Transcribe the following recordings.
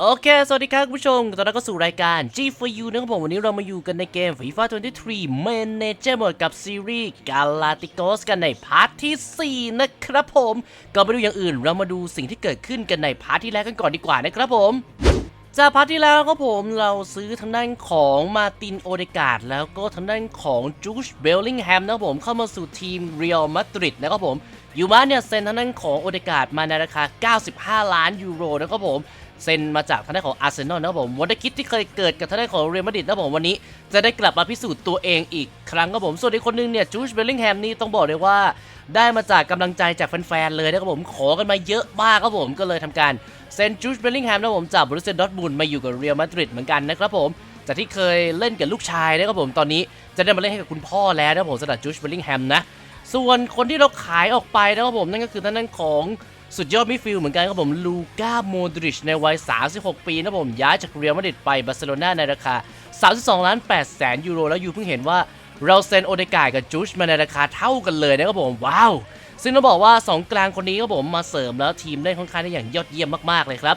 โอเค สวัสดีครับคุณผู้ชม ตอนนี้ก็สู่รายการ G4U นะครับผม วันนี้เรามาอยู่กันในเกม FIFA 23 Manager Mode กับซีรีส์ Galacticos กันในพาร์ทที่ 4 นะครับผม ก่อนไปดูอย่างอื่น เรามาดูสิ่งที่เกิดขึ้นกันในพาร์ทที่แล้วกันก่อนดีกว่านะครับผม จากพาร์ทที่แล้วครับผมเราซื้อทางด้านของมาตินโอเดกาดแล้วก็ทางด้านของจูชเบลลิงแฮมนะครับผมเข้ามาสู่ทีมเรียลมาดริดนะครับผมยูมาเนี่ยเซ็นทางด้านของโอเดกาดมาในราคา 95 ล้านยูโรนะครับผม เซ็นมาจากทางด้านของอาร์เซนอลนะครับผมวันคิดที่เคยเกิดกับทางด้านของเรอัลมาดริดนะครับผมวันนี้จะได้กลับมาพิสูจน์ตัวเองอีกครั้งครับผมส่วนอีกคนนึงเนี่ยจูชเบลลิงแฮมนี่ต้องบอกเลยว่า ได้มาจากกำลังใจจากแฟนๆเลยนะครับผมขอกันมาเยอะมากครับผมก็เลยทำการเซ็นจูชเบลลิงแฮมนะครับผมจากบรูเซนดอร์ทมุนมาอยู่กับเรอัลมาดริดเหมือนกันนะครับผมจากที่เคยเล่นกับลูกชายนะครับผมตอนนี้จะได้มาเล่นให้กับคุณพ่อแล้วนะครับผมสำหรับจูชเบลลิงแฮมนะส่วนคนที่เราขายออกไปนะครับผมนั่นก็คือทางด้านของ สุดยอดมิดฟิลด์เหมือนกันครับผมลูก้าโมดริชในวัย 36 ปีนะผมย้ายจากเรอัลมาดริดไปบาร์เซโลนาในราคา 32 ล้าน8แสนยูโรแล้วยูเพิ่งเห็นว่าเราเซ็นโอเดกายกับจูชมาในราคาเท่ากันเลยนะครับผมว้าว ซึ่งต้องบอกว่า 2 กลางคนนี้ครับผมมาเสริมแล้วทีมได้ค่อนข้างได้อย่างยอดเยี่ยมมากๆเลยครับ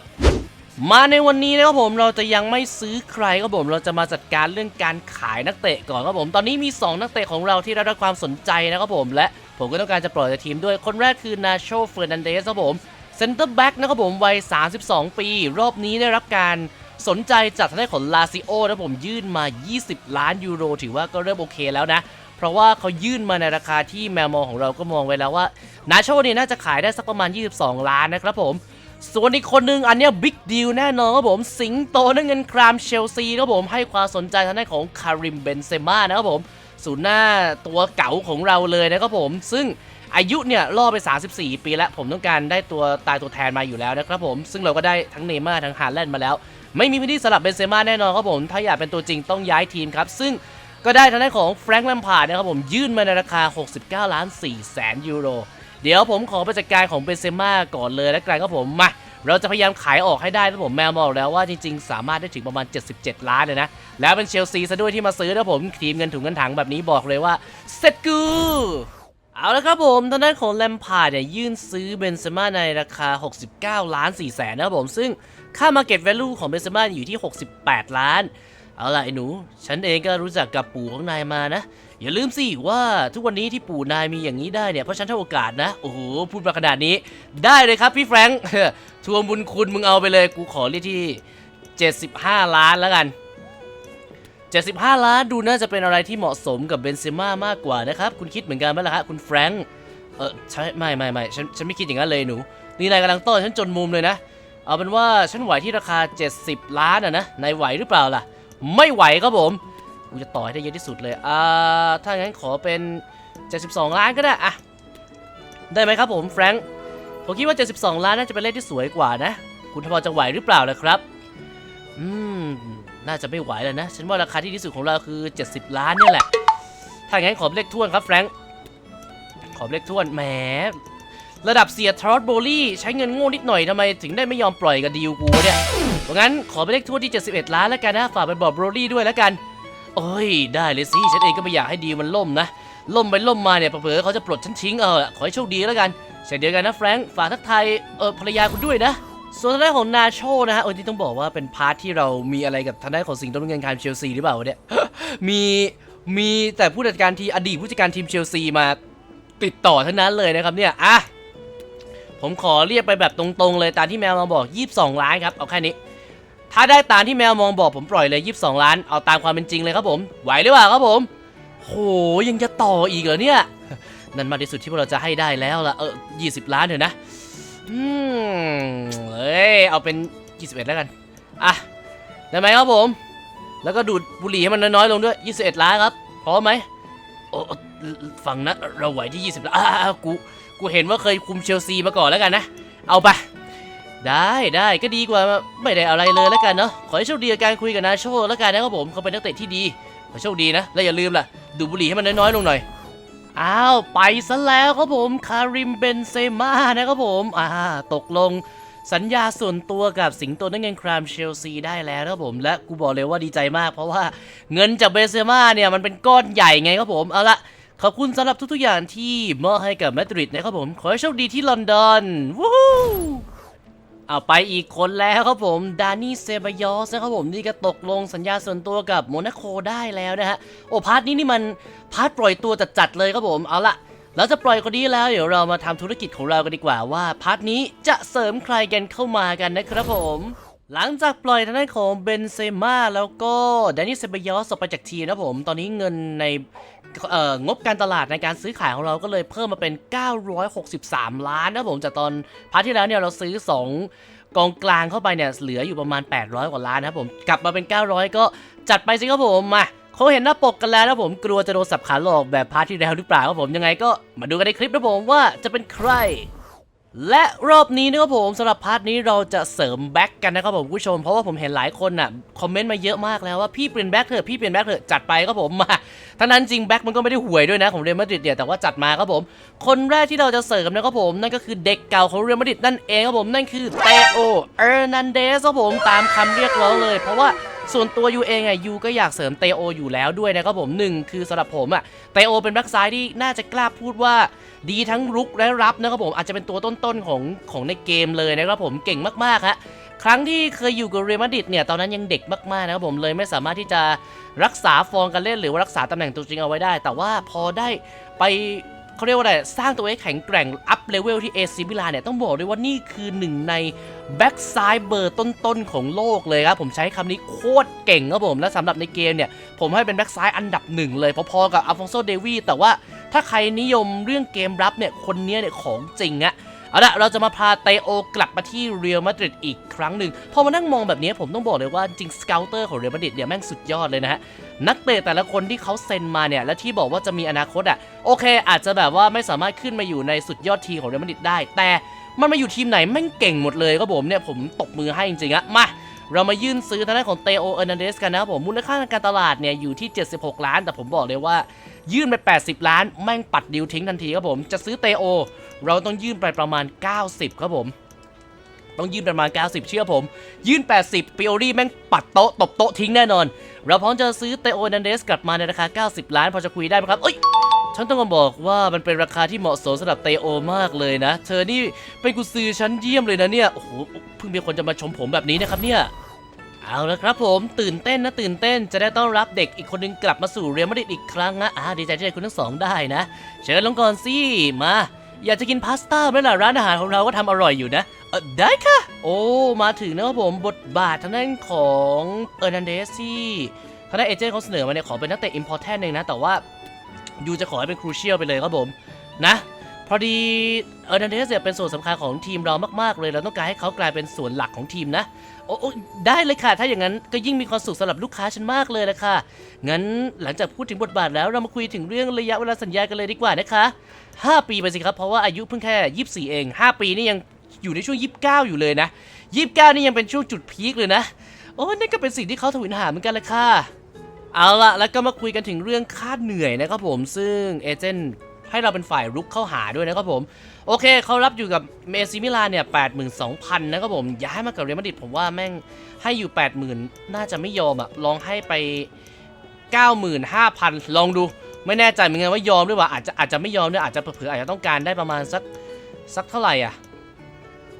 มาในวันนี้นะครับผมเราจะยังไม่ซื้อใครครับผมเราจะมาจัดการเรื่องการขายนักเตะก่อนครับผมตอนนี้มี 2 นักเตะของเราที่ได้รับความสนใจนะครับผมและ ผมก็ต้องการจะปล่อยจากทีมด้วยคนแรกคือนาโชเฟอร์นันเดสครับผมเซนเตอร์แบ็กนะครับผมวัย 32 ปี รอบนี้ได้รับการสนใจจากทางด้านของลาซิโอนะผมยื่นมา 20 ล้านยูโร ถือว่าก็เริ่มโอเคแล้วนะ เพราะว่าเขายื่นมาในราคาที่แมวมองของเราก็มองไว้แล้วว่านาโชเนี่ยน่าจะขายได้สักประมาณ 22 ล้านนะครับผม ส่วนอีกคนนึงอันเนี้ยบิ๊กดีลแน่นอนครับผม สิงโตนั่นเงินครามเชลซีครับผมให้ความสนใจทางด้านของคาริมเบนเซม่านะครับผม ศูนย์หน้าตัวเก๋าของเราเลยนะครับผม ซึ่งอายุเนี่ยล่อไป 34 ปีแล้ว ผมต้องการได้ตัวตายตัวแทนมาอยู่แล้วนะครับผม ซึ่งเราก็ได้ทั้งเนม่าทั้งฮาแลนด์มาแล้ว ไม่มีพื้นที่สำหรับเบนเซม่าแน่นอนครับผม ถ้าอยากเป็นตัวจริงต้องย้ายทีมครับ ซึ่งก็ได้ทางด้านของแฟรงค์แลมพาร์ดนะครับผมยื่นมาในราคา 69 ล้าน4แสนยูโร เดี๋ยวผมขอไปจัดการของเบนเซม่าก่อนเลยแล้วกันครับผมมา เราจะพยายามขายออกให้ได้นะผมแมวบอกแล้วว่าจริงๆ สามารถได้ถึงประมาณ 77 ล้านเลยนะ แล้วเป็นเชลซีซะด้วยที่มาซื้อนะผมทีมเงินถุงเงินถังแบบนี้บอกเลยว่าเสร็จกูเอาละครับผมทางด้านของแลมพาร์ดเนี่ยยื่นซื้อเบนเซม่าในราคา 69 ล้าน4แสนนะครับผม ซึ่งค่า Market Value ของเบนเซม่าอยู่ที่ 68 ล้าน เอาล่ะไอ้หนู ฉันเองก็รู้จักกับปู่ของนายมานะ อย่าลืมสิว่าทุกวันนี้ที่ปู่นายมีอย่างนี้ได้เนี่ยเพราะฉันให้โอกาสนะ โอ้โหพูดมาขนาดนี้ ได้เลยครับพี่แฟรงค์ทวงบุญคุณมึงเอาไปเลย กูขอเรียกที่ 75 ล้านแล้วกัน 75 ล้านดูน่าจะเป็นอะไรที่เหมาะสมกับเบนเซม่ามากกว่านะครับ คุณคิดเหมือนกันไหมล่ะฮะคุณแฟรงค์เออใช่ไม่ไม่ไม่ฉันฉันไม่คิดอย่างนั้นเลยหนู นี่นายกำลังต้อนฉันจนมุมเลยนะ เอาเป็นว่าฉันไหวที่ราคา 70 ล้านอะนะนายไหวหรือเปล่าล่ะ ไม่ไหวครับผม กูจะต่อให้ได้เยอะที่สุดเลย อ่า ถ้างั้นขอเป็น 72 ล้านก็ได้อะได้ไหมครับผมแฟรงค์ ผมคิดว่า 72 ล้านน่าจะเป็นเลขที่สวยกว่านะ คุณทพอจะไหวหรือเปล่าล่ะครับ อืม น่าจะไม่ไหวแล้วนะ ฉันว่าราคาที่ดีสุดของเราคือ 70 ล้านเนี่ยแหละ ถ้างั้นขอเลขท้วนครับแฟรงค์ ขอเลขท้วน แหม ระดับเสียทรอตโบลี่ใช้เงินโง่นิดหน่อยทำไมถึงได้ไม่ยอมปล่อยกับดีลกูเนี่ย เพราะงั้นขอไปเลขท้วนที่ 71 ล้านแล้วกันนะ ฝากไปบอกโบลี่ด้วยแล้วกัน โอ้ย ได้เลยสิฉันเองก็ไม่อยากให้ดีมันล่มนะ ล่มไปล่มมาเนี่ยเผลอเขาจะปลดฉันทิ้งเออขอให้โชคดีแล้วกันเช่นเดียวกันนะแฟรงค์ฝากทักทายเออภรรยาคุณด้วยนะส่วนทางด้านของนาโชนะฮะเออที่ต้องบอกว่าเป็นพาร์ทที่เรามีอะไรกับทางด้านของสิงโตน้ำเงินคารเชลซีหรือเปล่าเนี่ยมีมีแต่ผู้จัดการทีมอดีตผู้จัดการทีมเชลซีมาติดต่อทั้งนั้นเลยนะครับเนี่ยอะผมขอเรียกไปแบบตรงๆเลยตามที่แมวมาบอก 22 ล้านครับ เอาแค่นี้ ถ้าได้ตามที่แมวมองบอกผมปล่อยเลย 22 ล้าน เอาตามความเป็นจริงเลยครับผม ไหวหรือเปล่าครับผม โหยังจะต่ออีกเหรอเนี่ย นั่นมากที่สุดที่พวกเราจะให้ได้แล้วละเออ 20 ล้านเถอะนะ อืมเอ้ย เอาเป็น 21 แล้วกัน อะ ได้ไหมครับผม แล้วก็ดูดบุหรี่ให้มันน้อยๆลงด้วย 21 ล้านครับ พร้อมไหมโอ้ฟังนะเราไหวที่ 20ล้านอ่ากู กูเห็นว่าเคยคุมเชลซีมาก่อนแล้วกันนะ เอาไป ได้ได้ก็ดีกว่าไม่ได้อะไรเลยแล้วกันเนาะขอให้โชคดีกับการคุยกับนาโชแล้วกันนะครับผมเขาเป็นนักเตะที่ดีขอโชคดีนะ และอย่าลืมล่ะ ดูบุหรี่ให้มันน้อยๆลงหน่อยอ้าวไปซะแล้วครับผมคาริมเบนเซม่านะครับผมอ่าตกลงสัญญาส่วนตัวกับสิงโตนักเงินครามเชลซีได้แล้วครับผมและกูบอกเลยว่าดีใจมากเพราะว่าเงินจากเบนเซม่าเนี่ยมันเป็นก้อนใหญ่ไงครับผมเอาละขอบคุณสำหรับทุกๆอย่างที่มอบให้กับมาดริดนะครับผม ขอให้โชคดีที่ลอนดอน วู้ เอาไปอีกคนแล้วครับผม ดานี่เซบายอสนะครับผมนี่ก็ตกลงสัญญาส่วนตัวกับโมนาโคได้แล้วนะฮะ โอ้พาร์ทนี้นี่มันพาร์ทปล่อยตัวจัดๆเลยครับผม เอาละแล้วจะปล่อยคนนี้แล้ว เดี๋ยวเรามาทำธุรกิจของเรากันดีกว่าว่าพาร์ทนี้จะเสริมใครกันเข้ามากันนะครับผมหลังจากปล่อยทางด้านของเบนเซม่าแล้วก็ดานิเซบายอสออกไปจากทีมนะครับผม ตอนนี้เงินใน งบการตลาดในการซื้อขายของเราก็เลยเพิ่มมาเป็น 963 ล้านนะครับผมจากตอนพาร์ทที่แล้วเนี่ยเราซื้อ 2 กองกลางเข้าไปเนี่ยเหลืออยู่ประมาณ 800 กว่าล้านนะครับผมกลับมาเป็น 900 ก็จัดไปสิครับผมมาเขาเห็นหน้าปกกันแล้วนะผมกลัวจะโดนสับขาหลอกแบบพาร์ทที่แล้วหรือเปล่าครับผมยังไงก็มาดูกันในคลิปนะผมว่าจะเป็นใคร และรอบนี้นะครับผมสำหรับพาร์ทนี้เราจะเสริมแบ็กกันนะครับผมผู้ชมเพราะว่าผมเห็นหลายคนน่ะคอมเมนต์มาเยอะมากแล้วว่าพี่เปลี่ยนแบ็กเถอะพี่เปลี่ยนแบ็กเถอะจัดไปครับผมมาทั้งนั้นจริงแบ็กมันก็ไม่ได้ห่วยด้วยนะของเรอัลมาดริดเนี่ยแต่ว่าจัดมาครับผมคนแรกที่เราจะเสริมนะครับผมนั่นก็คือเด็กเก่าของเรอัลมาดริดนั่นเองครับผมนั่นคือเตโอเออร์นันเดสครับผมตามคำเรียกร้องเลย เพราะว่า ส่วนตัวยูเองอะยูก็อยากเสริมเตโออยู่แล้วด้วยนะครับผมหนึ่งคือสำหรับผมอะเตโอเป็นแบ็กซ้ายที่น่าจะกล้าพูดว่าดีทั้งรุกและรับนะครับผมอาจจะเป็นตัวต้นๆของของในเกมเลยนะครับผมเก่งมากๆฮะครั้งที่เคยอยู่กับเรอัลมาดริดเนี่ยตอนนั้นยังเด็กมากๆนะครับผมเลยไม่สามารถที่จะรักษาฟอร์มการเล่นหรือว่ารักษาตำแหน่งตัวจริงเอาไว้ได้ แต่ว่าพอได้ไป เขาเรียกว่าอะไร สร้างตัวให้แข็งแกร่ง อัพเลเวลที่เอซิมิลาเนี่ย ต้องบอกเลยว่านี่คือหนึ่งในแบ็กซ้ายเบอร์ต้นๆ ของโลกเลยครับ ผมใช้คำนี้โคตรเก่งครับผม และสำหรับในเกมเนี่ย ผมให้เป็นแบ็กซ้ายอันดับหนึ่งเลย พอๆกับอัลฟองโซเดวีแต่ว่าถ้าใครนิยมเรื่องเกมรับเนี่ยคนนี้เนี่ยของจริงอะ เอาละเราจะมาพาเตโอกลับมาที่เรียลมาดริดอีกครั้งหนึ่งพอมานั่งมองแบบนี้ผมต้องบอกเลยว่าจริงสเกลเตอร์ของเรียลมาดริดเนี่ยแม่งสุดยอดเลยนะฮะนักเตะแต่ละคนที่เขาเซ็นมาเนี่ยและที่บอกว่าจะมีอนาคตอะโอเค อาจจะแบบว่าไม่สามารถขึ้นมาอยู่ในสุดยอดทีมของเรียลมาดริดได้ แต่มันมาอยู่ทีมไหนแม่งเก่งหมดเลยครับผมเนี่ยผมตบมือให้จริงๆอะมาเรามายื่นซื้อทางด้านของเตโอเออร์นันเดสกันนะครับผมมูลค่าทางการตลาดเนี่ยอยู่ที่ 76 ล้าน แต่ผมบอกเลยว่า ยื่นไป 80 ล้าน แม่งปัดดิวทิ้งทันทีครับผมจะซื้อเตโอ เราต้องยื่นไปประมาณ 90 ครับผม ต้องยื่นประมาณ 90 เชื่อผม ยื่น 80ปิโอรี่แม่งปัดโต๊ะตบโต๊ะทิ้งแน่นอน เราพร้อมจะซื้อเตโอนันเดสกลับมาในราคา 90 ล้านพอจะคุยได้ไหมครับเอ้ยฉันต้องบอกว่ามันเป็นราคาที่เหมาะสมสำหรับเตโอมากเลยนะ เธอนี่เป็นกุซือชั้นเยี่ยมเลยนะเนี่ย โอ้โห เพิ่งมีคนจะมาชมผมแบบนี้นะครับเนี่ย เอาละครับผมตื่นเต้นนะตื่นเต้น จะได้ต้อนรับเด็กอีกคนนึงกลับมาสู่เรียลมาดริดอีกครั้งนะอ่าดีใจที่ได้คุณทั้งสองได้นะ เชิญลงก่อนสิมา อยากจะกินพาสต้าไหมล่ะร้านอาหารของเราก็ทำอร่อยอยู่นะเออได้ค่ะ โอ้มาถึงนะครับผมบทบาททางด้านของเออร์นันเดสที่ทางด้านเอเจนต์เขาเสนอมาเนี่ยขอเป็นนักเตะอิมพอร์แทนเองนะ แต่ว่ายูจะขอให้เป็นครูเชียลไปเลยครับผมนะพอดีเออร์นันเดสเนี่ยเป็นส่วนสำคัญของทีมเรามาก ๆ เลย เราต้องการให้เขากลายเป็นส่วนหลักของทีมนะ โอ้ได้เลยค่ะ ถ้าอย่างนั้นก็ยิ่งมีความสุขสำหรับลูกค้าฉันมากเลยละค่ะ งั้นหลังจากพูดถึงบทบาทแล้วเรามาคุยถึงเรื่องระยะเวลาสัญญากันเลยดีกว่านะคะ 5 ปีไปสิครับ เพราะว่าอายุเพิ่งแค่ 24 เอง 5 ปีนี่ยังอยู่ในช่วง 29 อยู่เลยนะ 29 นี่ยังเป็นช่วงจุดพีคเลยนะ โอ้นั่นก็เป็นสิ่งที่เขาทวินหาเหมือนกันเลยค่ะ เอาละแล้วก็มาคุยกันถึงเรื่องค่าเหนื่อยนะครับผม ซึ่งเอเจนต์ ให้เราเป็นฝ่ายรุกเข้าหาด้วยนะครับผม โอเคเขารับอยู่กับเมซิมิลานเนี่ย82,000นะครับผม ย้ายมากับเรอัลมาดริดผมว่าแม่งให้อยู่80,000น่าจะไม่ยอมอะลองให้ไป95,000ลองดู ไม่แน่ใจเหมือนกันว่ายอมหรือเปล่าอาจจะอาจจะไม่ยอมด้วยอาจจะเผื่อๆอาจจะต้องการได้ประมาณสักสักเท่าไหร่อะ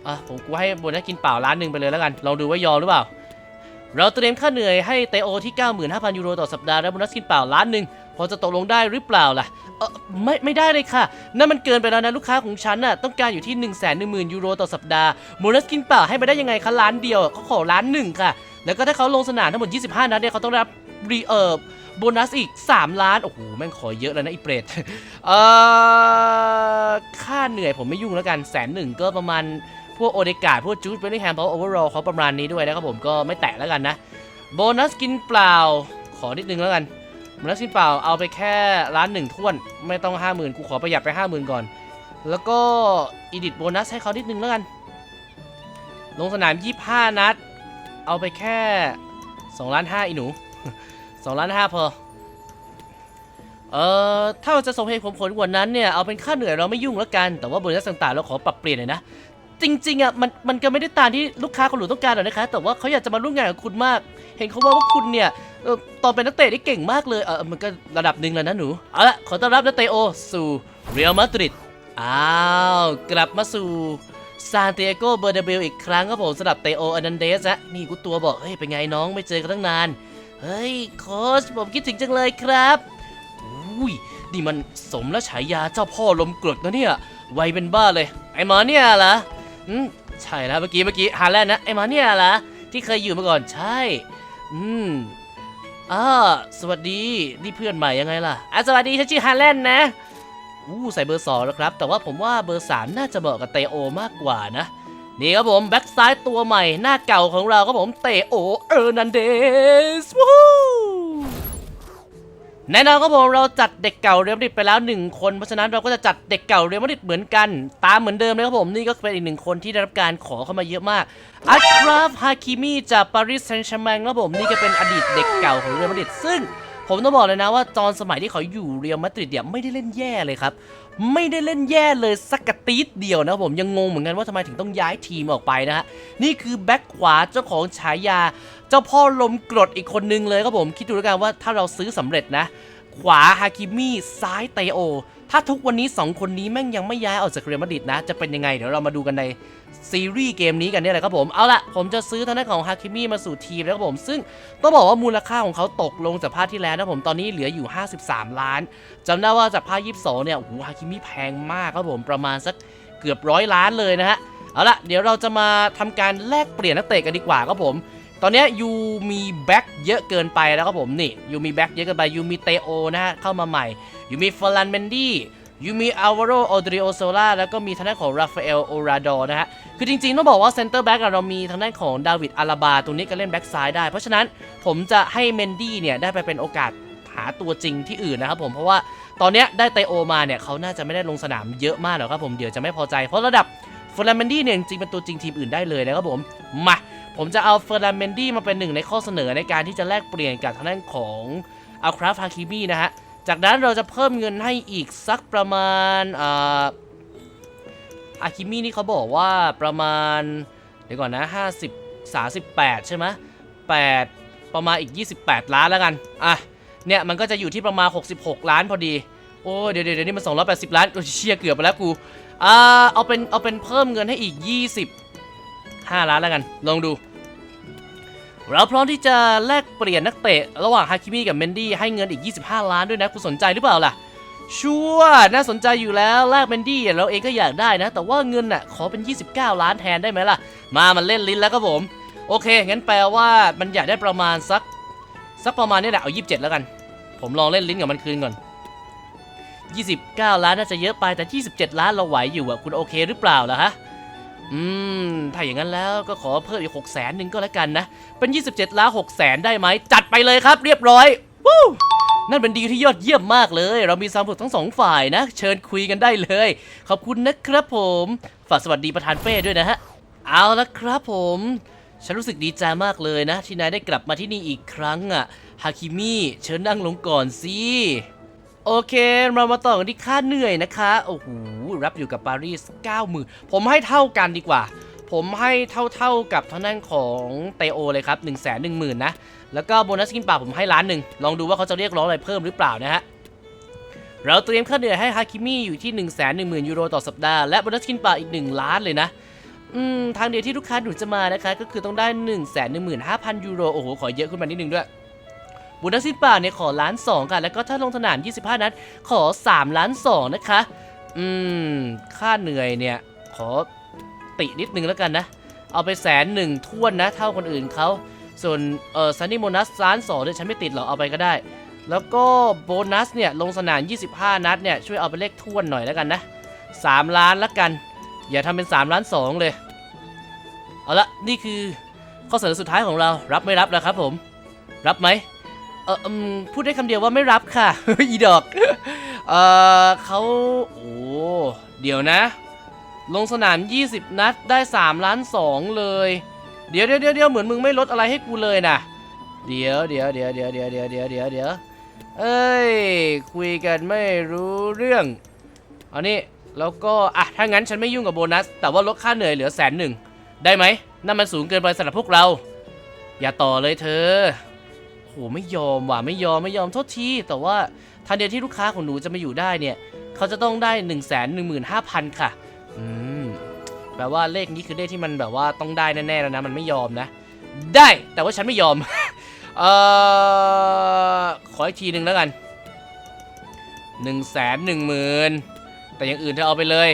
อะผมกูให้โบนัสกินเปล่าล้านหนึ่งไปเลยแล้วกัน ลองดูว่ายอมหรือเปล่า เราเตรียมค่าเหนื่อยให้เตโอที่ 95,000 ยูโรต่อสัปดาห์และโบนัสกินเปล่าล้านหนึ่งพอจะตกลงได้หรือเปล่าล่ะ เออไม่ไม่ได้เลยค่ะ นั่นมันเกินไปแล้วนะลูกค้าของฉันน่ะต้องการอยู่ที่ 1 1 0 0 0 0ยูโรต่อสัปดาห์โบนัสกินเปล่าให้ไปได้ยังไงคะล้านเดียวเขาขอล้านหนึ่งค่ะ แล้วก็ถ้าเขาลงสนามทั้งหมด 25 นัดเนี่ยเขาต้องรับรีเออร์โบนัสอีก 3 ล้าน โอ้โห แม่งขอเยอะแล้วนะไอีเปรตเอ่อค่าเหนื่อยผมไม่ยุ่งแล้วกันแสนหนึ่งก็ประมาณ พวกโอเดกาดพวกจูดเบลลิงแฮมเพราะโอเวอร์โรเขาประมาณนี้ด้วยนะครับผมก็ไม่แตะแล้วกันนะ โบนัสกินเปล่าขอนิดนึงแล้วกัน โบนัสกินเปล่าเอาไปแค่ล้านหนึ่งท้วน ไม่ต้องห้าหมื่นกูขอประหยัดไปห้าหมื่นก่อน แล้วก็อีดิทโบนัสให้เขานิดนึงแล้วกัน ลงสนามยี่ห้านัด เอาไปแค่สองล้านห้าอีหนูสองล้านห้าพอ เอ่อ ถ้าเราจะสมเหตุผลผลกว่านั้นเนี่ย เอาเป็นค่าเหนื่อยเราไม่ยุ่งแล้วกัน แต่ว่าโบนัสต่างๆ เราขอปรับเปลี่ยนหน่อยนะ จริงๆอะมันมันก็ไม่ได้ตามที่ลูกค้าคนหลวงต้องการหรอกนะคะ แต่ว่าเขาอยากจะมาร่วมงานกับคุณมาก เห็นเขาว่าว่าคุณเนี่ยเออตอนเป็นนักเตะได้เก่งมากเลยเออมันก็ระดับหนึ่งแล้วนะหนูเอาละขอต้อนรับนักเตะโอสู่เรอัลมาดริดอ้าวกลับมาสู่ซานติเอโกเบอร์เดเบลอีกครั้งครับผมสำหรับเตโออนันเดสนะนี่กูตัวบอกเฮ้ยเป็นไงน้องไม่เจอกันตั้งนาน เฮ้ยโค้ชผมคิดถึงจังเลยครับอุ้ยนี่มันสมแล้วฉายาเจ้าพ่อลมกรดนะเนี่ยไวเป็นบ้าเลย ไอ้หมอเนี่ยเหรอ อืมใช่แล้วเมื่อกี้เมื่อกี้ฮาแลนด์นะไอ้มอเนี่ยเหรอที่เคยอยู่มาก่อนใช่ อืมอ่าสวัสดีนี่เพื่อนใหม่ยังไงล่ะอะสวัสดีฉันชื่อฮาแลนด์นะอู้ใส่เบอร์สองแล้วครับ แต่ว่าผมว่าเบอร์สามน่าจะเหมาะกับเตโอมากกว่านะ นี่ครับผมแบ็กซ้ายตัวใหม่หน้าเก่าของเราครับผมเตโอเออร์นันเดสวู้ แน่นอนครับผมเราจัดเด็กเก่าเรอัลมาดริดไปแล้วหนึ่งคนเพราะฉะนั้นเราก็จะจัดเด็กเก่าเรอัลมาดริดเหมือนกัน ตามเหมือนเดิมเลยครับผมนี่ก็เป็นอีกหนึ่งคนที่ได้รับการขอเข้ามาเยอะมากอัคราฟฮาคิมีจากปารีสแซงต์แชร์แมงครับผมนี่ก็เป็นอดีตเด็กเก่าของเรอัลมาดริดซึ่งผมต้องบอกเลยนะว่าตอนสมัยที่เขาอยู่เรียลมาดริดเนี่ยไม่ได้เล่นแย่เลยครับ ไม่ได้เล่นแย่เลยสักกะตีดเดียวนะผมยังงงเหมือนกันว่าทำไมถึงต้องย้ายทีมออกไปนะฮะนี่คือแบ็คขวาเจ้าของฉายา เจ้าพ่อลมกรดอีกคนนึงเลยครับผมคิดดูแล้วกันว่าถ้าเราซื้อสำเร็จนะ ขวาฮาคิมิซ้ายเตโอ ถ้าทุกวันนี้ 2 คนนี้แม่งยังไม่ย้ายออกจากเรอัลมาดริดนะ จะเป็นยังไง เดี๋ยวเรามาดูกันในซีรีส์เกมนี้กันเนี่ยแหละครับผม เอาละผมจะซื้อทางด้านของฮาคิมิมาสู่ทีมแล้วครับผม ซึ่งต้องบอกว่ามูลค่าของเขาตกลงจากภาคที่แล้วนะผมตอนนี้เหลืออยู่ 53 ล้านจำได้ว่าจากภาค 22 เนี่ยโอ้โหฮาคิมิแพงมากครับผมประมาณสักเกือบร้อยล้านเลยนะฮะเอาละเดี๋ยวเราจะมาทำการแลกเปลี่ยนนักเตะกันดีกว่าครับผม ตอนนี้ยูมีแบ็กเยอะเกินไปแล้วครับผมนี่ยูมีแบ็กเยอะเกินไปยูมีเตโอนะฮะเข้ามาใหม่ยูมีฟอลันเมนดี้ยูมีอัลวาโรโอดริโอโซล่าแล้วก็มีทางด้านของราฟาเอลโอราดอนะฮะ คือจริงๆ ต้องบอกว่าเซนเตอร์แบ็กเรามีทางด้านของดาวิดอาราบาตรงนี้ก็เล่นแบ็กซ้ายได้ เพราะฉะนั้นผมจะให้เมนดี้เนี่ย ได้ไปเป็นโอกาสหาตัวจริงที่อื่นนะครับผม เพราะว่าตอนนี้ได้เตโอมาเนี่ย เขาน่าจะไม่ได้ลงสนามเยอะมากหรอกครับผมเดี๋ยวจะไม่พอใจเพราะระดับฟอร์ลเมนดี้เนี่ยจริงๆเป็นตัวจริงทีมอื่นได้เลยนะครับผมมา ผมจะเอาเฟอร์นันเมนดี้มาเป็นหนึ่งในข้อเสนอในการที่จะแลกเปลี่ยนกับทางด้านของอัลคราฟฮาคิมีนะฮะ จากนั้นเราจะเพิ่มเงินให้อีกสักประมาณอ่าอาคิมีนี่เขาบอกว่าประมาณ เดี๋ยวก่อนนะ 50 38 ใช่ไหม8ประมาณอีก 28 ล้านแล้วกัน อะ เนี่ย มันก็จะอยู่ที่ประมาณ 66 ล้านพอดี โอ้ยเดี๋ยวเดี๋ยวเดี๋ยวนี่มัน 280 ล้านโอ้เชี่ยเกือบไปแล้วกู อ่า เอาเป็น เอาเป็นเพิ่มเงินให้อีก 25 ล้านแล้วกัน ลองดู เราพร้อมที่จะแลกเปลี่ยนนักเตะ ระหว่างฮาคิมิกับเมนดี้ให้เงินอีก 25 ล้านด้วยนะ คุณสนใจหรือเปล่าล่ะ ชัวร์น่าสนใจอยู่แล้วแลกเมนดี้เราเองก็อยากได้นะ แต่ว่าเงินน่ะขอเป็น 29 ล้านแทนได้ไหมล่ะ มามันเล่นลิ้นแล้วครับผม โอเค งั้นแปลว่ามันอยากได้ประมาณสักสักประมาณนี้แหละเอา 27 แล้วกัน ผมลองเล่นลิ้นกับมันคืนก่อน 29 ล้านน่าจะเยอะไปแต่ 27 ล้านเราไหวอยู่อะคุณโอเคหรือเปล่าล่ะฮะ อืม ถ้าอย่างนั้นแล้วก็ขอเพิ่มอีก6แสนหนึ่งก็แล้วกันนะ เป็น 27ล้าน6แสนได้ไหม จัดไปเลยครับเรียบร้อยวู้นั่นเป็นดีลที่ยอดเยี่ยมมากเลย เรามีสามผุดทั้งสองฝ่ายนะ เชิญคุยกันได้เลย ขอบคุณนะครับผม ฝากสวัสดีประธานเป้ด้วยนะฮะ เอาละครับผม ฉันรู้สึกดีใจมากเลยนะ ที่นายได้กลับมาที่นี่อีกครั้งอะ ฮาคิมิเชิญนั่งลงก่อนสิ โอเค เรามาต่อกันที่ค่าเหนื่อยนะคะ โอ้โห รับอยู่กับปารีส9 0,000ผมให้เท่ากันดีกว่า ผมให้เท่าๆกับทางด้านของเตโอเลยครับ 1 1 0 0 0 0นะ แล้วก็โบนัสกินป่าผมให้ล้านหนึ่ง ลองดูว่าเขาจะเรียกร้องอะไรเพิ่มหรือเปล่านะฮะ เราเตรียมค่าเหนื่อยให้ฮาคิมิอยู่ที่ 1 1 0 0 0 0ยูโรต่อสัปดาห์ และโบนัสกินป่าอีก 1 ล้านเลยนะทางเดียวที่ลูกค้าหนูจะมานะคะ ก็คือต้องได้ 1 1 5 0 0 0ยูโร โอ้โห ขอเยอะขึ้นมานิดนึงด้วย บุญนักสิ้นป่าเนี่ยขอล้านสองกันแล้วก็ถ้าลงสนาม 25 นัดขอ 3 ล้านสองนะคะ อืม ค่าเหนื่อยเนี่ยขอตินิดนึงแล้วกันนะ เอาไปแสนหนึ่งท้วนนะ เท่าคนอื่นเขาส่วนเออซันนี่โบนัสล้านสองเนี่ยฉันไม่ติดหรอกเอาไปก็ได้ แล้วก็โบนัสเนี่ยลงสนาม 25 นัดเนี่ยช่วยเอาไปเลขท้วนหน่อยแล้วกันนะ 3 ล้านแล้วกัน อย่าทำเป็น 3 ล้านสองเลย เอาละนี่คือข้อเสนอสุดท้ายของเรารับไม่รับแล้วครับผม รับไหม เอออืมพูดได้คำเดียวว่าไม่รับค่ะ อีดอก เออเขาโอ้เดี๋ยวนะ ลงสนาม 20 นัดได้ 3 ล้าน 2 เลยเดี๋ยวเดี๋ยวเดี๋ยวเดี๋ยวเหมือนมึงไม่ลดอะไรให้กูเลยนะเดี๋ยวเดี๋ยวเดี๋ยวเดี๋ยวเดี๋ยวเดี๋ยวเดี๋ยวเดี๋ยวเดี๋ยวเอ้ย คุยกันไม่รู้เรื่องเอานี่แล้วก็ อะ ถ้างั้นฉันไม่ยุ่งกับโบนัส แต่ว่าลดค่าเหนื่อยเหลือแสนหนึ่ง ได้ไหมนั่นมันสูงเกินไปสำหรับพวกเรา อย่าต่อเลยเธอ ไม่ยอมว่ะไม่ยอมไม่ยอมโทษทีแต่ว่าทันเดียวที่ลูกค้าของหนูจะมาอยู่ได้เนี่ย เขาจะต้องได้ 1 1 5 0 0 0 ค่ะ อืมแปลว่าเลขนี้คือเลขที่มันแบบว่าต้องได้แน่ๆแล้วนะ มันไม่ยอมนะ ได้แต่ว่าฉันไม่ยอม เอ่อ ขออีกทีหนึ่งแล้วกันหนึ่งแสนหนึ่งหมื่นแต่อย่างอื่นเธอเอาไปเลย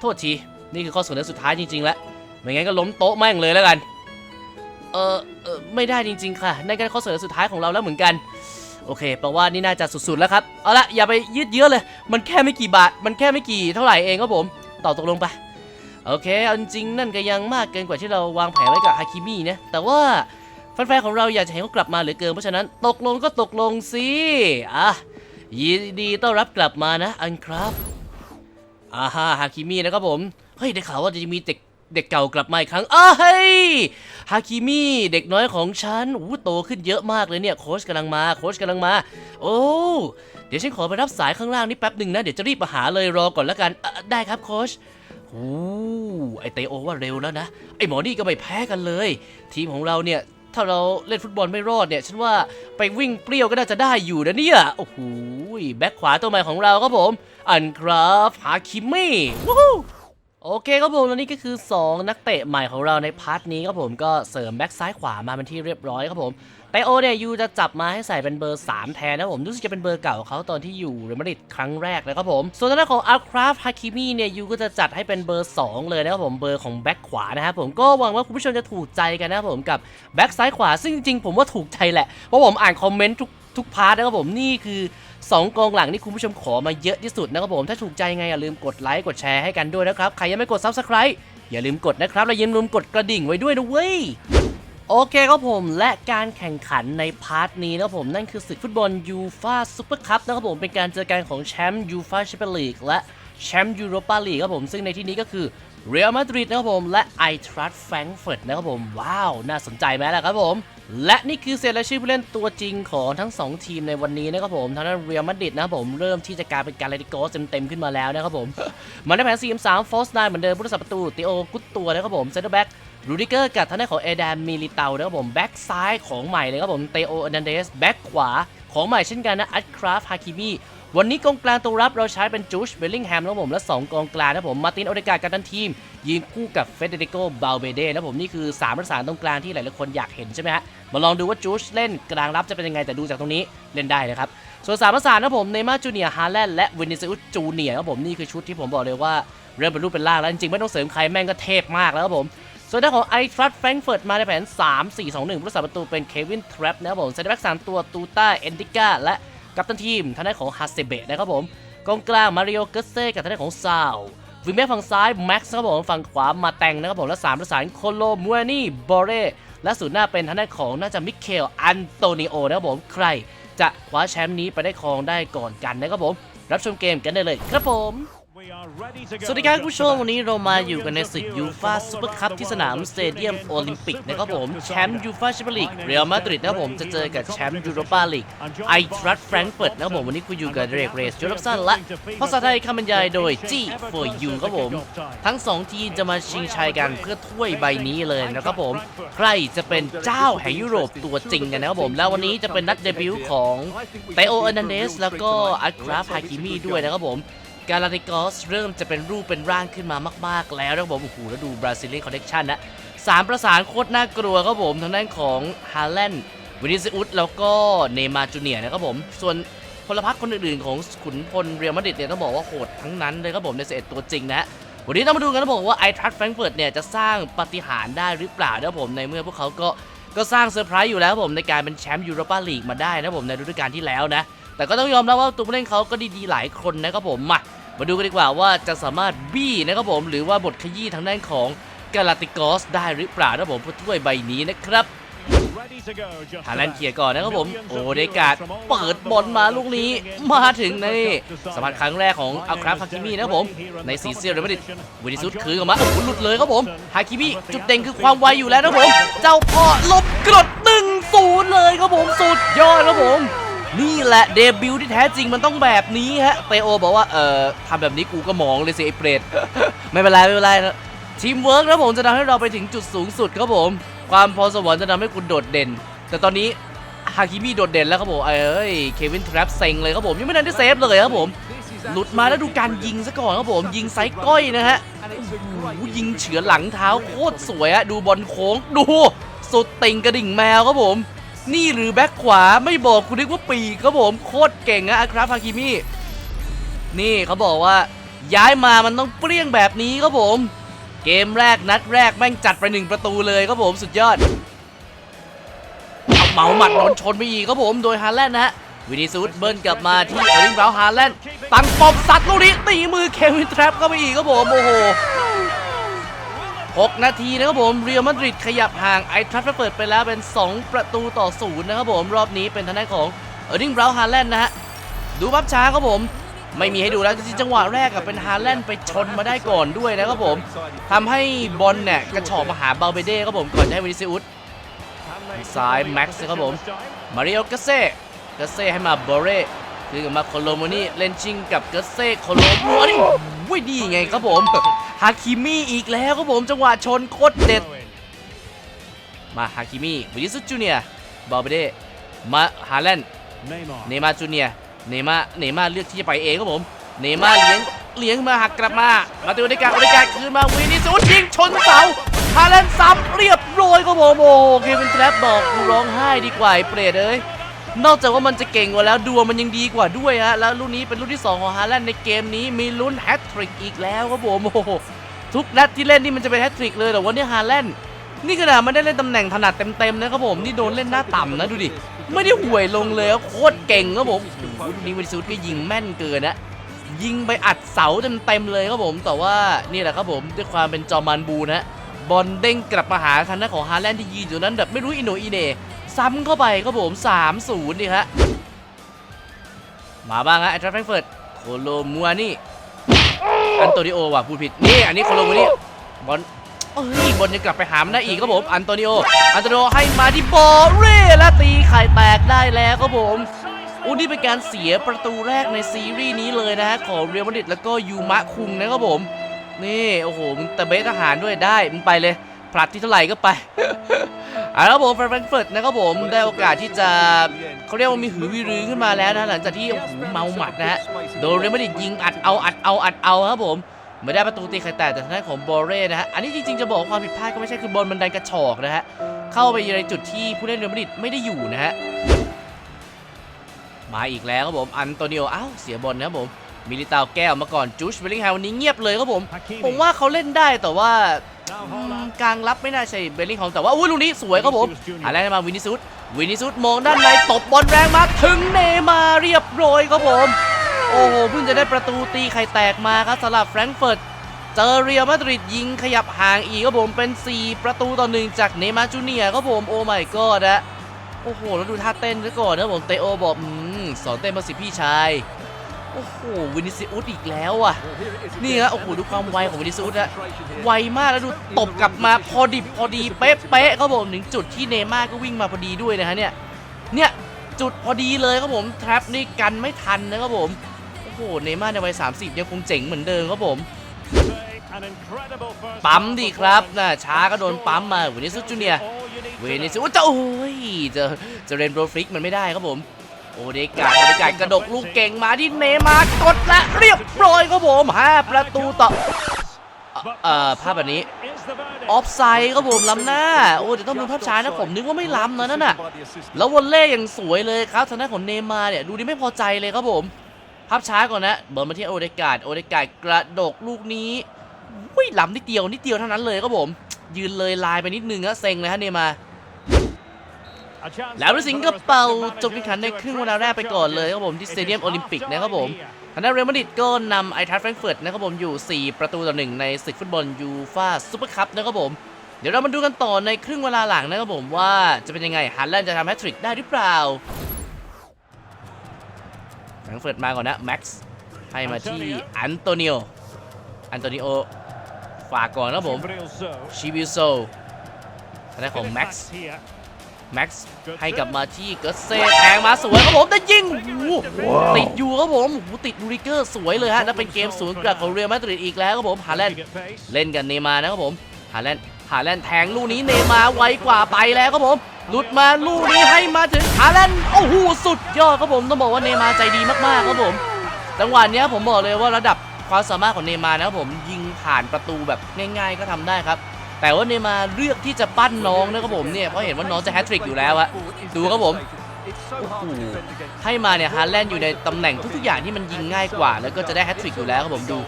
โทษที นี่คือข้อเสนอสุดท้ายจริงๆแล้วไม่งั้นก็ล้มโต๊ะแม่งเลยแล้วกัน เออเออไม่ได้จริง ๆ ค่ะนั่นก็ข้อเสนอสุดท้ายของเราแล้วเหมือนกันโอเคแปลว่านี่น่าจะสุดๆแล้วครับเอาละอย่าไปยืดเยื้อเลย มันแค่ไม่กี่บาท มันแค่ไม่กี่เท่าไหร่เองครับผมต่อตกลงไปโอเคเอาจริงนั่นก็ยังมากเกินกว่าที่เราวางแผนไว้กับฮาคิมินะแต่ว่าแฟนๆของเราอยากจะเห็นเขากลับมาเหลือเกินเพราะฉะนั้นตกลงก็ตกลงสิอะยินดีต้อนรับกลับมานะอันครับอ่าฮะฮาคิมินะครับผมเฮ้ยได้ข่าวว่าจะมีเด็ก เด็กเก่ากลับมาอีกครั้งเฮ้ยฮาคิมิเด็กน้อยของฉันอู้โตขึ้นเยอะมากเลยเนี่ย โค้ชกำลังมาโค้ชกำลังมา โอ้เดี๋ยวฉันขอไปรับสายข้างล่างนี่แป๊บหนึ่งนะ เดี๋ยวจะรีบมาหาเลยรอก่อนล้วกันได้ครับโค้ชโอ้ไอเตโอว่าเร็วแล้วนะ ไอหมอนี่ก็ไม่แพ้กันเลย ทีมของเราเนี่ยถ้าเราเล่นฟุตบอลไม่รอดเนี่ยฉันว่าไปวิ่งเปรี้ยวก็น่าจะได้อยู่นะเนี่ย โอ้โหแบ็คขวาตัวใหม่ของเราครับผม อันครับฮาคิมิวู้ โอเคครับผมแล้วนี่ก็คือ 2 นักเตะใหม่ของเราในพาร์ทนี้ครับผมก็เสริมแบ็คซ้ายขวามาเป็นที่เรียบร้อยครับผมไตโอเนี่ยยูจะจับมาให้ใส่เป็นเบอร์ 3 แทนนะผมรู้สึกจะเป็นเบอร์เก่าของเขาตอนที่อยู่เรอัลมาดริดครั้งแรกนะครับผม ส่วนทางด้านของอัลคราฟฮาคิมีเนี่ยยูก็จะจัดให้เป็นเบอร์ 2 เลยนะครับผมเบอร์ของแบ็คขวานะครับผมก็หวังว่าคุณผู้ชมจะถูกใจกันนะครับผมกับแบ็คซ้ายขวาซึ่งจริงๆผมว่าถูกใจแหละเพราะผมอ่านคอมเมนต์ทุกทุกพาร์ทนะครับผมนี่คือ 2กองหลังที่คุณผู้ชมขอมาเยอะที่สุดนะครับผมถ้าถูกใจยังไงอย่าลืมกดไลค์กดแชร์ให้กันด้วยนะครับ ใครยังไม่กด Subscribe อย่าลืมกดนะครับและอย่าลืมกดกระดิ่งไว้ด้วยนะเว้ยโอเคครับผมและการแข่งขันในพาร์ทนี้นะครับผมนั่นคือศึกฟุตบอลยูฟาซูเปอร์คัพนะครับผมเป็นการเจอกันของแชมป์ยูฟาแชมเปี้ยนลีกและแชมป์ยูโรปาลีกครับผมซึ่งในที่นี้ก็คือเรอัลมาดริดนะครับผมและไอทรัสแฟรงก์เฟิร์ตนะครับผมว้าว น่าสนใจไหมล่ะครับผม และนี่คือเซตและชื่อผู้เล่นตัวจริงของทั้ง 2 ทีมในวันนี้นะครับผมทางด้านเรียลมาดริดนะครับผมเริ่มที่จะกลายเป็นการเลติโกสเต็มๆขึ้นมาแล้วนะครับผมมันได้แผน4 3ฟอสไนเหมือนเดิมผู้รักษาประตูติโอกุตตัวนะครับผมเซนเตอร์แบ็กรูดิเกอร์กับทางด้านของเอแดนมิลิเตานะครับผมแบ็กซ้ายของใหม่เลยครับผมเตโอเอนันเดสแบ็กขวา ของใหม่เช่นกันนะอัดคราฟฮาคิมีวันนี้กองกลางตัวรับเราใช้เป็นจูชเบลลิงแฮมนะผมและ 2 กองกลางนะผมมาตินโอเดกากับทันทีมยืนคู่กับเฟเดริโกบาลเบเดนะผมนี่คือ3ประสานตรงกลางที่หลายๆคนอยากเห็นใช่ไหมฮะมาลองดูว่าจูชเล่นกลางรับจะเป็นยังไงแต่ดูจากตรงนี้เล่นได้นะครับส่วนสามประสานนะผมเนมาจูเนียร์ฮาแลนและวินิซิอุสจูเนียร์ครับผมนี่คือชุดที่ผมบอกเลยว่าเริ่มเป็นรูปเป็นร่างแล้วจริงๆไม่ต้องเสริมใครแม่งก็เทพมากแล้วครับผม ส่วนด้านของไอทรัสแฟรงเฟิร์ตมาในแผน 3 4 2 1ผู้รักษาประตูเป็นเควินทรัปนะครับผมเซนเตอร์แบ็ก3ตัวตูต้าเอนติก้าและกัปตันทีมทางด้านของฮาเซเบะนะครับผมกองกลางมาริโอเกสเซ่กับทางด้านของซาววิงแบ็กฝั่งซ้ายแม็กซ์ครับผมฝั่งขวามาแตงนะครับผมและ3ประสานโคโลมูอนี่บอเรและศูนย์หน้าเป็นทางด้านของน่าจะมิเคลอันโตนิโอนะครับผมใครจะคว้าแชมป์นี้ไปได้ครองได้ก่อนกันนะครับผม รับชมเกมกันได้เลยครับผม สวัสดีครับผู้ชมวันนี้เรามาอยู่กันในศึกยูฟาซูเปอร์คัพที่สนามสเตเดียมโอลิมปิกนะครับผมแชมป์ยูฟาแชมเปี้ยนลีกเรอัลมาดริดนะครับผมจะเจอกับแชมป์ยูโรปาลีกไอทรัสแฟรงก์เฟิร์ตนะครับผมวันนี้คุณอยู่กับเรกเรสโจรับสันและภาษาไทยคำบรรยายโดย G for you ครับผม ทั้ง 2 ทีมจะมาชิงชัยกันเพื่อถ้วยใบนี้เลยนะครับผมใครจะเป็นเจ้าแห่งยุโรปตัวจริงกันนะครับผม แล้ววันนี้จะเป็นนัดเดบิวต์ของเตโอเอร์นันเดสแล้วก็อัคราฟฮากิมีด้วยนะครับผม กาลาติกอสเริ่มจะเป็นรูปเป็นร่างขึ้นมามาก ๆ แล้วนะครับผมโอ้โหแล้วดูบราซิเลียนคอนเนคชั่นนะสามประสานโคตรน่ากลัวครับผมทางด้านของฮาแลนด์วินิซิอุสแล้วก็เนมาจูเนียนะครับผมส่วนพลพรรคคนอื่นๆของขุนพลเรียลมาดริดเนี่ยต้องบอกว่าโหดทั้งนั้นเลยครับผมในเซตตัวจริงนะวันนี้ต้องมาดูกันนะผมว่าไอทรัสแฟรงเฟิร์ตเนี่ยจะสร้างปาฏิหารย์ได้หรือเปล่านะครับผมในเมื่อพวกเขาก็ก็สร้างเซอร์ไพรส์อยู่แล้วครับผมในการเป็นแชมป์ยูโรปาลีกมาได้นะครับผมในฤดูกาลที่แล้วนะแต่ก็ต้องยอมรับว่าตัวผู้เล่นเขาก็ดีๆหลายคนนะครับผมมา มาดูกันดีกว่าว่าจะสามารถบี้นะครับผม หรือว่าบทขยี้ทางด้านของกาลาติกอสได้หรือเปล่านะครับผมเพื่อถ้วยใบนี้นะครับฮาแลนด์เคลียร์ก่อนนะครับผม โอเดการ์ดเปิดบอลมาลูกนี้มาถึงในสัมผัสครั้งแรกของอัลคราฟฮาคิมินะครับผม ในสีเซียลเรอัลมาดริดวินิซุสคืนออกมาโอ้โหหลุดเลยครับผมฮาคิมิจุดเด่นคือความไวอยู่แล้วนะครับผม เจ้าพ่อลบกรดหนึ่งศูนย์เลยครับผมสุดยอดครับผม นี่แหละเดบิวต์ที่แท้จริงมันต้องแบบนี้ฮะเตโอบอกว่าเอ่อทำแบบนี้กูก็มองเลยสิไอ้เปรตไม่เป็นไรไม่เป็นไรนะทีมเวิร์กนะผมจะทำให้เราไปถึงจุดสูงสุดครับผม ความพรสวรรค์จะทำให้คุณโดดเด่น แต่ตอนนี้ฮาคิมิโดดเด่นแล้วครับผมเอ้ยเควินทรัปเซ็งเลยครับผมยังไม่ทันได้เซฟเลยครับผม หลุดมาแล้วดูการยิงซะก่อนครับผมยิงไซส์ก้อยนะฮะโอ้ยิงเฉือนหลังเท้าโคตรสวยอะดูบอลโค้งดูสุดติ่งกระดิ่งแมวครับผม นี่หรือแบ็คขวาไม่บอกคุณนึกว่าปีกครับผมโคตรเก่งอะอาคราฟฮาคิมินี่เขาบอกว่า ย้ายมามันต้องเปรี้ยงแบบนี้ครับผม เกมแรกนัดแรกแม่งจัดไปหนึ่งประตูเลยครับผมสุดยอดเอาหมาหมัดโดนชนไปอีกครับผมโดยฮาแลนด์นะฮะวินิซูสเบิ้ลกลับมาที่เอริงบราวน์ฮาแลนด์ตั้งปอมสัตว์ลูกนี้ตีมือเควินแทรปเข้าไปอีกครับผมโอ้โห 6 นาทีนะครับผมเรียลมาดริดขยับห่างไอทรัฟเปิดไปแล้วเป็น 2 ประตูต่อศูนย์นะครับผมรอบนี้เป็นทางด้านของเออร์ลิงบราวน์ฮาแลนด์นะฮะดูภาพช้าครับผม ไม่มีให้ดูแล้วจริงจังหวะแรกกับเป็นฮาแลนด์ไปชนมาได้ก่อนด้วยนะครับผมทำให้บอลเนี่ยกระฉอกมาหาเบลเบเด้ครับผมก่อนจะให้วินิซิอุสซ้ายแม็กซ์ครับผมมาริโอกาเซ่กาเซ่ให้มาบอเร่ คืนกลับมาโคโลโมนี่เล่นชิงกับกาเซ่โคโลโมนี่วุ้ยดีไงครับผมฮาคิมิอีกแล้วครับผมจังหวะชนโคตรเด็ด มาฮาคิมิวินิสุสจูเนียร์บอลเบเด้มาฮาแลนด์เนย์มาร์จูเนียร์เนย์มาร์เนย์มาร์เลือกที่จะไปเองครับผม เนย์มาร์เลี้ยงเลี้ยงมาหักกลับมา มาติวในการในการคืนมาวินิสุสยิงชนเสาฮาแลนด์ซ้ำเรียบร้อยครับผมโอ้โหเควินแทรปบอกกูร้องไห้ดีกว่าไอ้เปรตเอ้ย นอกจากว่ามันจะเก่งกว่าแล้วดวงมันยังดีกว่าด้วยฮะแล้วลูกนี้เป็นลูกที่ 2 ของฮาแลนด์ในเกมนี้มีลุ้นแฮตทริกอีกแล้วครับผมโอ้โหทุกนัดที่เล่นนี่มันจะเป็นแฮตทริกเลยแต่ว่านี่ฮาแลนด์นี่ขนาดมันได้เล่นตำแหน่งถนัดเต็มๆนะครับผมนี่โดนเล่นหน้าต่ำนะดูดิไม่ได้ห่วยลงเลยโคตรเก่งครับผมนี้วินซูดก็ยิงแม่นเกินนะยิงไปอัดเสาเต็มๆเลยครับผม แต่ว่านี่แหละครับผมด้วยความเป็นจอมันบูนะบอลเด้งกลับมาหาทางด้านของฮาแลนด์ที่ยืนอยู่นั้นแบบไม่รู้อินโนอิเน ซ้ำเข้าไปครับผม 3-0 นี่ฮะ มาบ้างฮะไอทรัฟแฟงเฟิร์ตโคโลมัวนี่อันโตนิโอว่ะพูดผิด นี่ อันนี้โคโลมัวนี่บอลเอ้ยบอลยังกลับไปหามนได้อีกครับผม อันโตนิโอ อันโตนิโอให้มาที่บอเร่และตีไข่แตกได้แล้วครับผมอู้นี่เป็นการเสียประตูแรกในซีรีส์นี้เลยนะฮะของเรอัลมาดริดแล้วก็ยูมะคุงนะครับผม นี่ โอ้โหมึงตะเบะทหารด้วยได้มึงไปเลย ผลัดที่เท่าไหร่ก็ไปเอาละครับผมแฟรงก์เฟิร์ตนะครับผมได้โอกาสที่จะเขาเรียกว่ามีหือวิรือขึ้นมาแล้วนะหลังจากที่โอ้โหเมาหมัดนะฮะโดนเรอัลมาดริดยิงอัดเอาอัดเอาอัดเอาครับผมไม่ได้ประตูตีไข่แตกแต่ทางด้านของบอเร่นะฮะอันนี้จริงๆจะบอกว่าความผิดพลาดก็ไม่ใช่คือบอลมันดันกระชอกนะฮะเข้าไปในจุดที่ผู้เล่นเรอัลมาดริดไม่ได้อยู่นะฮะมาอีกแล้วครับผมอันโตนิโออ้าวเสียบอลนะครับผมมิลิตาวแก้วมาก่อนจูชเบลลิงแฮมวันนี้เงียบเลยครับผมผมว่าเขาเล่นได้แต่ว่าอืม กลางรับไม่น่าใช่เบลลิงฮอมแต่ว่าอุ้ยลูกนี้สวยครับผมหาแรกมาวินิซุสวินิซุสมองด้านในตบบอลแรงมากถึงเนย์มาร์เรียบร้อยครับผม โอ้โหเพิ่งจะได้ประตูตีไข่แตกมาครับสำหรับแฟรงก์เฟิร์ตเจอเรียลมาดริดยิงขยับห่างอีกครับผมเป็น 4 ประตูต่อหนึ่งจากเนย์มาร์จูเนียร์ครับผมโอ้ my god นะโอ้โหแล้วดูท่าเต้นซะก่อนนะผมเตโอบอกอืมสอนเต้นมาสิพี่ชาย โอ้โหวินิซิอุสอีกแล้วอะ นี่ฮะโอ้โหดูความไวของวินิซิอุสฮะไวมากแล้วดูตบกลับมาพอดิบพอดีเป๊ะเป๊ะๆครับผมถึงจุดที่เนย์ม่าร์ก็วิ่งมาพอดีด้วยนะฮะเนี่ยเนี่ยจุดพอดีเลยครับผมแทรปนี่กันไม่ทันนะครับผมโอ้โหเนย์ม่าร์ในวัย 30 ยังคงเจ๋งเหมือนเดิมครับผมปั๊มดีครับน่ะช้าก็โดนปั๊มมาวินิสุสจูเนียร์เวนิสุสจะโอ้ยจะจะเรนโบว์ฟลิกมันไม่ได้ครับผม โอเดกาโอเดกากระดกลูกเก่งมาที่เนมาร์กดและเรียบร้อยครับผม5ประตูต่อเอ่อภาพแบบนี้ออฟไซด์ครับผมล้ำหน้า โอ้เดี๋ยวต้องดูภาพช้านะผมนึกว่าไม่ล้ำนะนั่นน่ะ แล้ววอลเล่ย่างสวยเลยครับทางด้านของเนมาเนี่ยดูดิไม่พอใจเลยครับผม ภาพช้าก่อนนะบอลมาที่โอเดกาดโอเดกาดกระดกลูกนี้อุ้ยล้ำนิดเดียวนิดเดียวเท่านั้นเลยครับผม ยืนเลยลายไปนิดนึงก็เซ็งเลยฮะเนย์มา แล้วฤสิงก็เป่าจบการแข่งขันในครึ่งเวลาแรกไปก่อนเลยครับผมที่สเตเดียมโอลิมปิกนะครับผมทางด้านเรอัลมาดริดก็นำไอทัสแฟรงเฟิร์ตนะครับผมอยู่ 4 ประตูต่อหนึ่งในศึกฟุตบอลยูฟ่าซูเปอร์คัพนะครับผมเดี๋ยวเรามาดูกันต่อในครึ่งเวลาหลังนะครับผมว่าจะเป็นยังไงฮันแลนด์จะทำแฮตทริกได้หรือเปล่าแฟรงเฟิร์ตมาก่อนนะแม็กซ์ให้มาที่อันโตนิโออันโตนิโอฝากก่อนนะครับผมชิบิโซทางด้านของแม็กซ์ แม็กซ์ให้กลับมาที่เกิร์ตเซ่แทงมาสวยครับผมแต่ยิงโอ้โหติดอยู่ครับผมโอ้โหติดลูริเกอร์สวยเลยฮะแล้วเป็นเกมศูนย์กลับของเรียลมาดริดอีกแล้วครับผมฮาแลนด์เล่นกันเนย์มาร์นะครับผมฮาแลนด์ฮาแลนด์แทงลูกนี้เนย์มาร์ไวกว่าไปแล้วครับผมหลุดมาลูกนี้ให้มาถึงฮาแลนด์โอ้โหสุดยอดครับผมต้องบอกว่าเนย์มาร์ใจดีมากๆครับผมจังหวะเนี้ยผมบอกเลยว่าระดับความสามารถของเนย์มาร์นะครับผมยิงผ่านประตูแบบง่าย ๆ ก็ทำได้ครับ แต่ว่าเนย์มาเลือกที่จะปั้นน้องนะครับผมเนี่ยเพราะเห็นว่าน้องจะแฮตทริกอยู่แล้วอะดูครับผมให้มาเนี่ยฮาแลนด์อยู่ในตำแหน่งทุกๆอย่างที่มันยิงง่ายกว่า แล้วก็จะได้แฮตทริกอยู่แล้วครับผมดู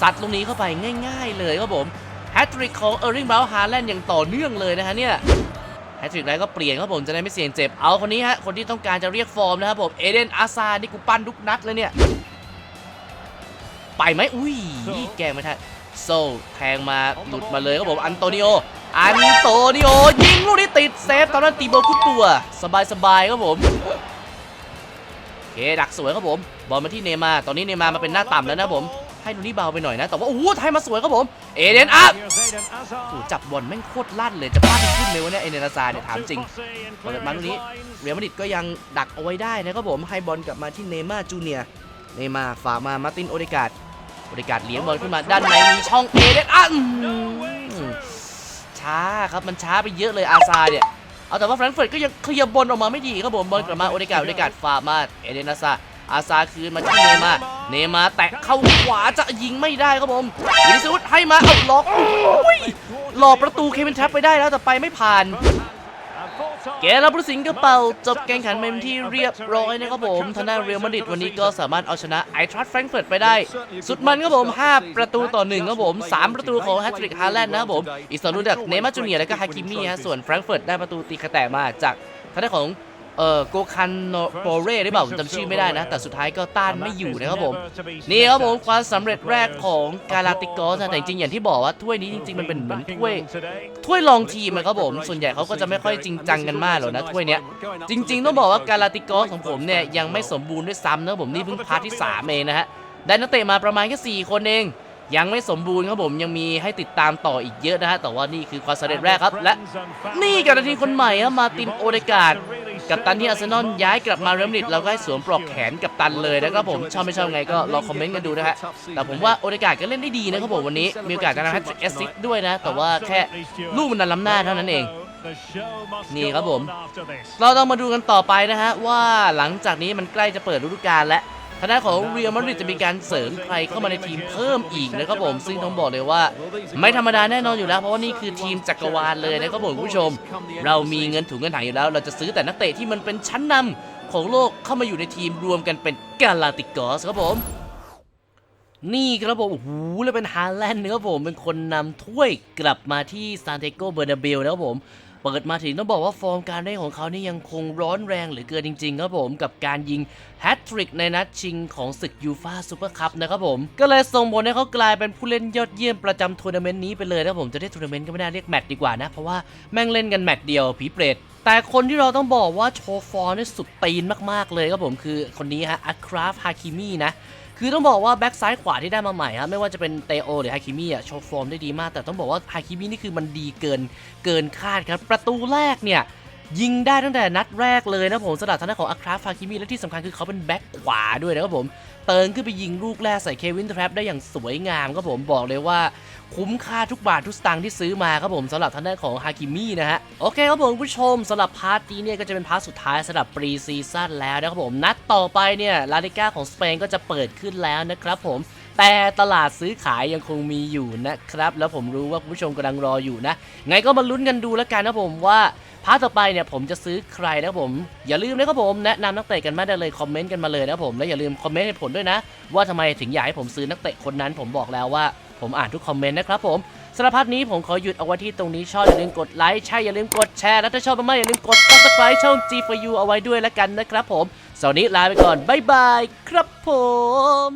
ซัดตรงนี้เข้าไปง่ายๆเลยครับผมแฮตทริกของเออร์ริงบราวน์ฮาแลนด์อย่างต่อเนื่องเลยนะฮะเนี่ยแฮตทริกแล้วก็เปลี่ยนครับผมจะได้ไม่เสี่ยงเจ็บเอาคนนี้ฮะคนที่ต้องการจะเรียกฟอร์มนะครับผมเอเดนอาซานี่กูปั้นทุกนัดเลยเนี่ยไปไหมอุ้ยแกงไม่ทัน โซ่แทงมาหลุดมาเลยครับผมอันโตนิโอ อันโตนิโอ ยิงลูกนี้ติดเซฟตอนนั้นตีโบคุดตัว สบายๆครับผมโอเคดักสวยครับผมบอลมาที่เนมาตอนนี้เนมามาเป็นหน้าต่ำแล้วนะผม ให้ลูนี่เบาไปหน่อยนะ แต่ว่าโอ้โหไทยมาสวยครับผม เอเดนอัพจับบอลแม่งโคตรลั่นเลยจะปั้นขึ้นเลยวะเนี่ยเอเดนอาซาเนี่ยถามจริงเปิดมาตรงนี้เรียลมาดริดก็ยังดักเอาไว้ได้นะครับผมให้บอลกลับมาที่เนมาจูเนียเนมาร์ฝากมามาร์ตินโอเดกาด โอเดกาดเลี้ยงบอลขึ้นมาด้านในมีช่องเอเดนอัพช้าครับมันช้าไปเยอะเลยอาซาเนี่ยเอาแต่ว่าแฟรงก์เฟิร์ตก็ยังเคลียร์บอลออกมาไม่ดีครับผมบอลกลับมาโอเดกาโอเดกาดฝากมาเอเดนอาซาอาซาคืนมาที่เนมา เนมาแตะเข้าขวาจะยิงไม่ได้ครับผมวินิสุสให้มาเอาล็อกหลอกประตูเควินแท็บไปได้แล้วแต่ไปไม่ผ่าน เกมรับรู้สิงกระเป๋าจบแข่งขันเป็นที่เรียบร้อยนะครับผมทางด้านเรอัลมาดริดวันนี้ก็สามารถเอาชนะไอทรัสแฟรงก์เฟิร์ตไปได้ สุดมันครับผม 5 ประตูต่อ1ครับผม 3 ประตูของแฮตทริกฮาแลนด์นะครับผม อีกสองลูกจากเนมาจูเนียร์และก็ฮากิมิฮะส่วนแฟรงก์เฟิร์ตได้ประตูตีกระแตมาจากทางด้านของ เอ่อโกคันโปเร่หรือเปล่าผมจำชื่อไม่ได้นะ แต่สุดท้ายก็ต้านไม่อยู่นะครับผม นี่ครับผมความสำเร็จแรกของกาลาติกอสแต่จริงๆอย่างที่บอกว่าถ้วยนี้จริงๆมันเป็นเหมือนถ้วย ถ้วยรองทีมนะครับผม ส่วนใหญ่เขาก็จะไม่ค่อยจริงจังกันมากหรอกนะถ้วยเนี้ยจริง ๆ ต้องบอกว่ากาลาติกอสของผมเนี่ยยังไม่สมบูรณ์ด้วยซ้ำนะครับผมนี่เพิ่งพาร์ทที่3เองนะฮะได้นักเตะมาประมาณแค่4คนเองยังไม่สมบูรณ์ครับผมยังมีให้ติดตามต่ออีกเยอะนะฮะแต่ว่านี่คือความสำเร็จแรกครับ และนี่กับนาทีคนใหม่ครับมาตินโอเดกาด กับตันที่อาร์เซนอลย้ายกลับมาเรอัลมาดริดเราก็ให้สวมปลอกแขนกับตันเลยนะครับผมชอบไม่ชอบไงก็ลองคอมเมนต์กันดูนะฮะแต่ผมว่าโอเดกาก็เล่นได้ดีนะครับผมวันนี้มีโอกาสการทำแฮตทริกแอสซิสต์ด้วยนะ แต่ว่าแค่ลูกมันดันล้ำหน้าเท่านั้นเองนี่ครับผม เราต้องมาดูกันต่อไปนะฮะว่าหลังจากนี้มันใกล้จะเปิดฤดูกาลแล้ว ทางด้านของเรียลมาดริดจะมีการเสริมใครเข้ามาในทีมเพิ่มอีกนะครับผม ซึ่งต้องบอกเลยว่า ไม่ธรรมดาแน่นอนอยู่แล้ว เพราะว่านี่คือทีมจักรวาลเลยนะครับผมคุณผู้ชม เรามีเงินถุงเงินถังอยู่แล้ว เราจะซื้อแต่นักเตะที่มันเป็นชั้นนำของโลกเข้ามาอยู่ในทีมรวมกันเป็นกาลาติกอสครับผมนี่ครับผมโอ้โหแล้วเป็นฮาแลนด์นะครับผมเป็นคนนำถ้วยกลับมาที่ซานเตโกเบอร์นาเบลนะครับผม เปิดมาถึงต้องบอกว่าฟอร์มการเล่นของเขานี่ยังคงร้อนแรงเหลือเกินจริงๆครับผมกับการยิงแฮตทริกในนัดชิงของศึกยูฟาซูเปอร์คัพนะครับผม ก็เลยส่งผลให้เขากลายเป็นผู้เล่นยอดเยี่ยมประจำทัวร์นาเมนต์นี้ไปเลยนะครับผมจะได้ทัวร์นาเมนต์ก็ไม่ได้เรียกแมตช์ดีกว่านะ เพราะว่าแม่งเล่นกันแมตช์เดียวผีเปรตแต่คนที่เราต้องบอกว่าโชว์ฟอร์นี่สุดตีนมากๆเลยครับผมคือคนนี้ฮะอัคราฟฮาคิมีนะ คือต้องบอกว่าแบ็กซ้ายขวาที่ได้มาใหม่ครับไม่ว่าจะเป็นเตโอหรือฮาคิมิอะโชว์ฟอร์มได้ดีมาก แต่ต้องบอกว่าฮาคิมินี่คือมันดีเกินเกินคาดครับ ประตูแรกเนี่ยยิงได้ตั้งแต่นัดแรกเลยนะผมสำหรับทางด้านของอัคราฟาคิมิและที่สำคัญคือเขาเป็นแบ็กขวาด้วยนะครับผม เติงขึ้นไปยิงลูกแรกใส่เควินแทรปได้อย่างสวยงามครับผมบอกเลยว่าคุ้มค่าทุกบาททุกสตางค์ที่ซื้อมาครับผมสำหรับทางด้านของฮากิมินะฮะ โอเคครับผมคุณผู้ชมสำหรับพาร์ทนี้เนี่ยก็จะเป็นพาร์ทสุดท้ายสำหรับปรีซีซั่นแล้วนะครับผม นัดต่อไปเนี่ยลาลิก้าของสเปนก็จะเปิดขึ้นแล้วนะครับผมแต่ตลาดซื้อขายยังคงมีอยู่นะครับ แล้วผมรู้ว่าคุณผู้ชมกำลังรออยู่นะ ไงก็มาลุ้นกันดูแล้วกันนะผมว่า พาร์ทต่อไปเนี่ยผมจะซื้อใครนะครับผม อย่าลืมนะครับผมแนะนำนักเตะกันมาได้เลยคอมเมนต์กันมาเลยนะครับผมและอย่าลืมคอมเมนต์ให้ผลด้วยนะ ว่าทำไมถึงอยากให้ผมซื้อนักเตะคนนั้นผมบอกแล้วว่า ผมอ่านทุกคอมเมนต์นะครับผมสำหรับพาร์ทนี้ผมขอหยุดเอาไว้ที่ตรงนี้ชอบอย่าลืมกดไลค์ใช่อย่าลืมกดแชร์และถ้าชอบมากๆอย่าลืมกด subscribe ช่อง G for you เอาไว้ด้วยแล้วกันนะครับผมสวัสดีลาไปก่อนบ๊ายบายครับผม